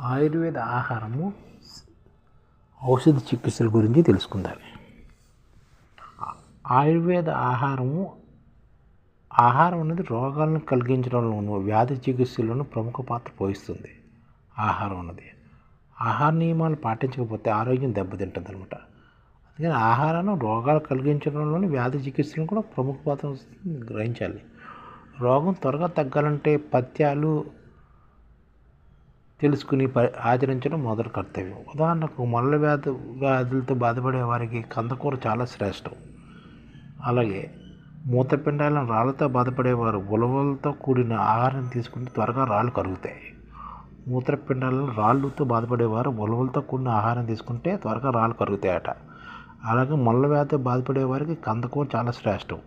ఆయుర్వేద ఆహారము ఔషధ చికిత్సల గురించి తెలుసుకుందాం. ఆయుర్వేద ఆహారము ఆహారం అనేది రోగాలను కలిగించడంలోనూ వ్యాధి చికిత్సలోనూ ప్రముఖ పాత్ర పోషిస్తుంది. ఆహారం అన్నది ఆహార నియమాలు పాటించకపోతే ఆరోగ్యం దెబ్బతింటుంది అనమాట అందుకని ఆహారాన్ని రోగాలు కలిగించడంలోని వ్యాధి చికిత్సలను కూడా ప్రముఖ పాత్ర వస్తుంది గ్రహించాలి. రోగం త్వరగా తగ్గాలంటే పత్యాలు తెలుసుకుని ప ఆచరించడం మొదటి కర్తవ్యం. ఉదాహరణకు మొల్ల వ్యాధి వ్యాధులతో బాధపడే వారికి కందకూర చాలా శ్రేష్టం. అలాగే మూతపిండాలను రాళ్ళతో బాధపడేవారు ఉలవలతో కూడిన ఆహారం తీసుకుంటే త్వరగా రాళ్ళు కరుగుతాయి. మూత్రపిండాలను రాళ్ళతో బాధపడేవారు ఉలవలతో కూడిన ఆహారం తీసుకుంటే త్వరగా రాళ్ళు కరుగుతాయట. అలాగే మొల్ల వ్యాధితో బాధపడేవారికి కందకూర చాలా శ్రేష్టం.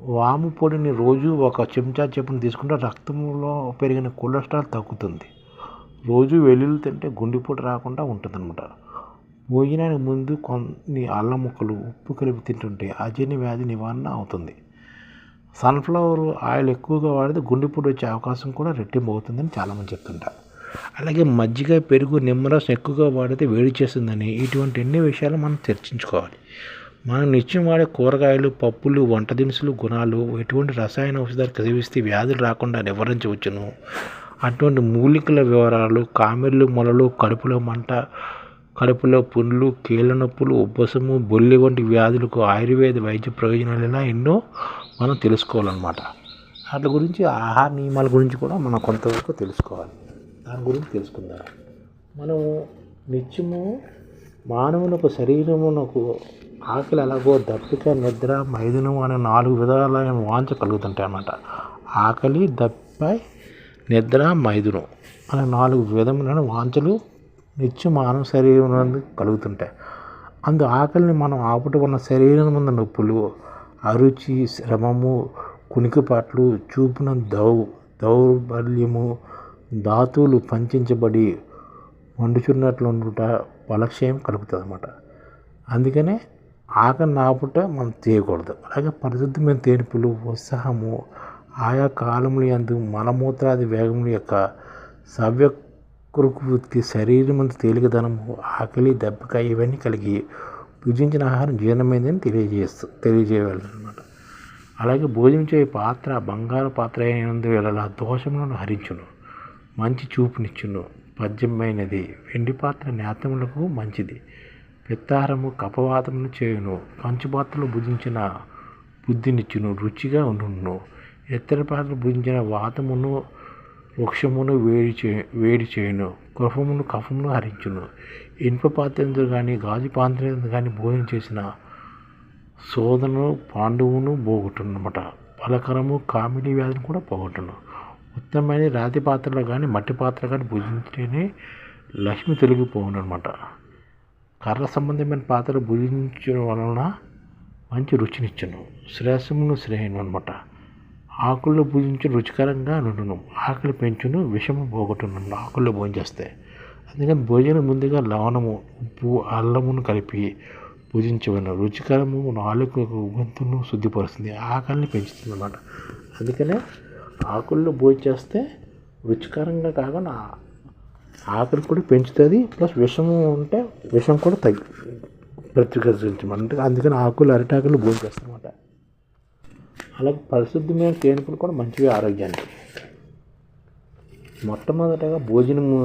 వాము పొడిని రోజు ఒక చెంచా చెప్పును తీసుకుంటే రక్తంలో పెరిగిన కొలెస్ట్రాల్ తగ్గుతుంది. రోజు వెల్లుల్లి తింటే గుండెపోటు రాకుండా ఉంటుందన్నమాట. భోజనానికి ముందు కొన్ని అల్లం ముక్కలు ఉప్పు కలిపి తింటుంటే అజీర్ణ వ్యాధి నివారణ అవుతుంది. సన్ఫ్లవర్ ఆయిల్ ఎక్కువగా వాడితే గుండెపోటు వచ్చే అవకాశం కూడా రెట్టింపు అవుతుందని చాలామంది చెప్తుంటారు. అలాగే మజ్జిగ పెరుగు నిమ్మరసం ఎక్కువగా వాడితే వేడి చేస్తుందని ఇటువంటి ఎన్ని విషయాలు మనం చర్చించుకోవాలి. మనం నిత్యం వాడే కూరగాయలు పప్పులు వంట దినుసులు గుణాలు ఎటువంటి రసాయన ఔషధాలు సేవిస్తే వ్యాధులు రాకుండా నివారించవచ్చును? అటువంటి మూలికల వివరాలు కామెర్లు మొలలు కడుపులో మంట కడుపులో పుండ్లు కీళ్ళ నొప్పులు ఉబ్బసము బొల్లి వంటి వ్యాధులకు ఆయుర్వేద వైద్య ప్రయోజనాలు ఇలా ఎన్నో మనం తెలుసుకోవాలన్నమాట. వాటి గురించి ఆహార నియమాల గురించి కూడా మనం కొంతవరకు తెలుసుకోవాలి. దాని గురించి తెలుసుకుందాం. మనము నిత్యము మానవునకు శరీరమునకు ఆకలి ఎలాగో దప్పిక నిద్ర మైదునం అనే నాలుగు విధాలైన వాంఛ కలుగుతుంటాయి అన్నమాట ఆకలి దప్ప నిద్ర మైదునం. అలా నాలుగు విధములైన వాంఛలు నిత్యం మానవ శరీరం కలుగుతుంటాయి. అందు ఆకలిని మనం ఆపుట వల్ల శరీరం ముందు నొప్పులు అరుచి శ్రమము కునికిపాట్లు చూపున దౌ దౌర్బల్యము ధాతువులు పంచించబడి వండుచున్నట్లు ఉండుట బలక్షయం కలుగుతుంది అన్నమాట అందుకనే ఆకలిని ఆపుట మనం చేయకూడదు అలాగే పరిశుద్ధమైన తేనిపులు ఉత్సాహము ఆయా కాలములు ఎందు మలమూత్రాది వేగముల యొక్క సవ్య వృత్తి శరీరం తేలికదనము ఆకలి దెబ్బక ఇవన్నీ కలిగి భుజించిన ఆహారం జీర్ణమైందని తెలియజేస్తూ తెలియజేయాలన్నమాట అలాగే భోజనం పాత్ర బంగారు పాత్ర అయినందు వెళ్ళలా దోషములను హరించును మంచి చూపునిచ్చును. పద్యమైనది వెండి పాత్ర నేతములకు మంచిది. పిత్తారము కపవాతమును చేయును. పంచపాత్రలు భుజించిన బుద్ధినిచ్చును రుచిగా ఉండును. ఇతర పాత్రలు భుజించిన వాతమును వృక్షమును వేడి చే వేడి చేయను కఫమును కఫమును హరించును. ఇనుప పాత్రంతో కానీ గాజు పాత్ర కానీ భోజనం చేసిన శోధను పాండవును పోగొట్టునమాట ఫలకరము కామిడి వ్యాధిని కూడా పోగొట్టును. ఉత్తమమైన రాతి పాత్రలో కానీ మట్టి పాత్ర కానీ భుజించేనే లక్ష్మి తొలగిపోవును అనమాట కర్ర సంబంధమైన పాత్ర భుజించడం వలన మంచి రుచినిచ్చును. శ్రేషమును శ్రేయను అనమాట ఆకుల్లో భుజించు రుచికరంగా నుండును. ఆకలి పెంచును విషము పోగొట్టును ఆకుల్లో భోజేస్తే అందుకని భోజనం ముందుగా లవణము ఉప్పు అల్లమును కలిపి భుజించవలను రుచికరము నాలుగు గొంతును శుద్ధిపరుస్తుంది. ఆకలిని పెంచుతుంది అన్నమాట అందుకనే ఆకుల్లో భోజనం చేస్తే రుచికరంగా కాకుండా ఆకలి కూడా పెంచుతుంది. ప్లస్ విషము ఉంటే విషం కూడా తగ్గి ప్రతికరించమంటే అందుకని ఆకులు అరిటాకులు భోజనం చేస్తాం అలాగే పరిశుద్ధమైన తేనుపులు కూడా మంచివి ఆరోగ్యానికి. మొట్టమొదటగా భోజనము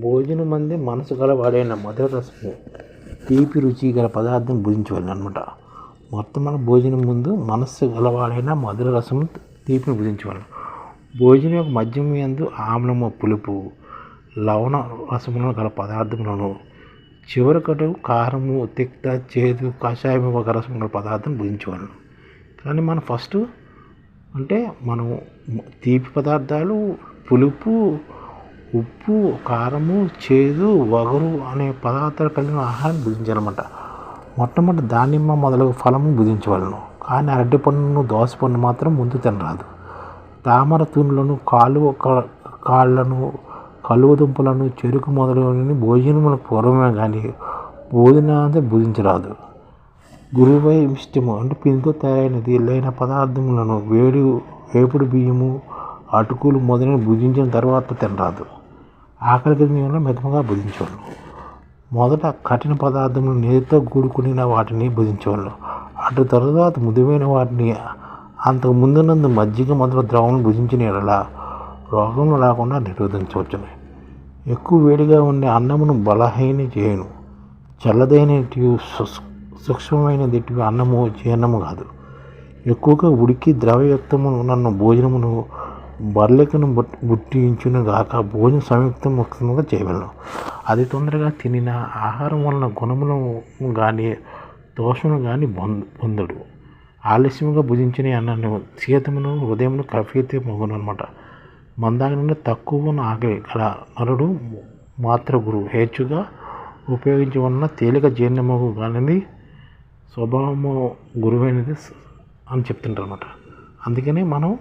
భోజనం అందే మనసు గల వాడైన మధుర రసము తీపి రుచి గల పదార్థం భుజించవాలి అనమాట మొట్టమొదటి భోజనం ముందు మనస్సు గలవాడైన మధుర రసం తీపిని భుజించవాలి భోజనం యొక్క మద్యం ఎందు ఆమ్లము పులుపు లవణ రసములను గల పదార్థములను చివరికటు కారము తిక్త చేదు కషాయం ఒక రసం గల పదార్థం భుజించవాలి కానీ మనం ఫస్ట్ అంటే మనం తీపి పదార్థాలు పులుపు ఉప్పు కారము చేదు వగరు అనే పదార్థాలు కలిగిన ఆహారం భుజించాలన్నమాట. మొట్టమొదటి దానిమ్మ మొదలగు ఫలము భుజించవలను. కానీ అరటి పండును దోస పండు మాత్రం ముందు తినరాదు. తామర తూనులను కాలువ కాళ్ళను కలువ దుంపలను చెరుకు మొదలైన భోజనములకు పూర్వమే కానీ భోజనాన్ని భుజించరాదు. గురువై ఇష్టము అంటే పిండితో తయారైనది. లేని పదార్థములను వేడి వేపుడు బియ్యము అటుకులు మొదలైన భుజించిన తర్వాత తినరాదు. ఆకలి కింద మితముగా భుజించవాళ్ళు మొదట కఠిన పదార్థములు నీరుతో కూడుకునిన వాటిని భుజించేవాళ్ళు అటు తర్వాత మృదువైన వాటిని అంతకు ముందునందు మజ్జిగ మొదల ద్రవం భుజించిన ఎడలా రోగం రాకుండా నిరోధించవచ్చును. ఎక్కువ వేడిగా ఉండే అన్నమును బలహీన చేయను. చల్లదైనటి సూక్ష్మమైనది అన్నము జీర్ణము కాదు. ఎక్కువగా ఉడికి ద్రవయుక్తమును నన్ను భోజనమును బర్లెకను బుట్టించును గాక భోజన సంయుక్తం ముఖ్యంగా చేయగలను అది తొందరగా తినిన ఆహారం వలన గుణమును కానీ దోషమును కానీ పొందు పొందడు. ఆలస్యంగా భుజించిన అన్నాన్ని సీతమును హృదయమును కఫీతే మొగను అనమాట మందాగిన తక్కువ ఆకలి గల నరుడు మాత్ర గురువు. హేచ్చుగా ఉపయోగించి ఉన్న తేలిక జీర్ణమగు కానీ స్వభావము గురువైనది అని చెప్తుంటారు అనమాట మనం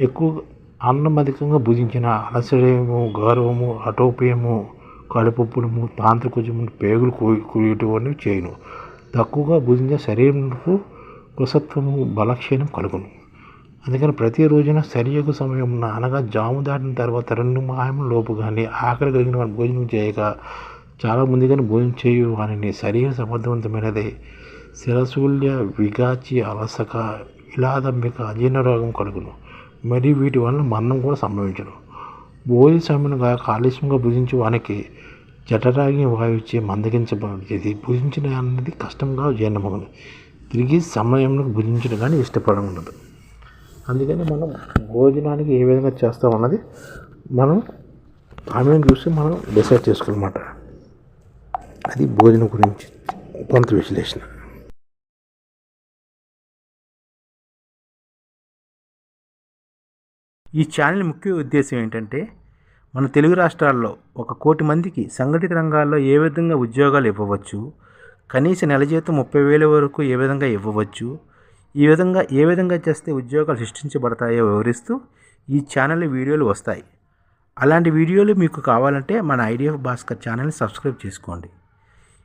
ఎక్కువ అన్నం అధికంగా భుజించిన అలసడము గౌరవము అటోపయము కడుపుప్పుడము తాంత్రికుజము పేగులు కూయటం చేయను. తక్కువగా భుజించే శరీరంకు కృషత్వము బలక్షీణం కలుగును. అందుకని ప్రతిరోజున సరియగు సమయం అనగా జాము దాటిన తర్వాత రెండు మాయము లోపు కానీ ఆకలి కలిగిన వాడు భోజనం చేయక చాలా ముందుగానే భోజనం చేయు వారిని శరీర సమర్థవంతమైనది. శిరశూల్య విగాచి అలసక ఇలాదంబిక అజీర్ణ రోగం కలుగును. మరి వీటి వలన మరణం కూడా సంభవించను. భోజన సమయం కాక ఆలస్యంగా భుజించి వానికి జఠరాగి వాయుచ్చే మందగించబడేది. భుజించిన అన్నది కష్టంగా జీర్ణమగును. తిరిగి సమయంలో భుజించడం కానీ ఇష్టపడడం ఉండదు అందుకని మనం భోజనానికి ఏ విధంగా చేస్తామన్నది మనం ఆమెను చూసి మనం డిసైడ్ చేసుకోవాలన్నమాట. అది భోజనం గురించి కొంత విశ్లేషణ. ఈ ఛానల్ ముఖ్య ఉద్దేశం ఏంటంటే మన తెలుగు రాష్ట్రాల్లో ఒక కోటి మందికి సంఘటిత రంగాల్లో ఏ విధంగా ఉద్యోగాలు ఇవ్వవచ్చు కనీస నెల జీతం ముప్పై వేల వరకు ఏ విధంగా ఇవ్వవచ్చు ఈ విధంగా ఏ విధంగా చేస్తే ఉద్యోగాలు సృష్టించబడతాయో వివరిస్తూ ఈ ఛానల్ వీడియోలు వస్తాయి. అలాంటి వీడియోలు మీకు కావాలంటే మన ఐడిఎఫ్ భాస్కర్ ఛానల్ని సబ్స్క్రైబ్ చేసుకోండి.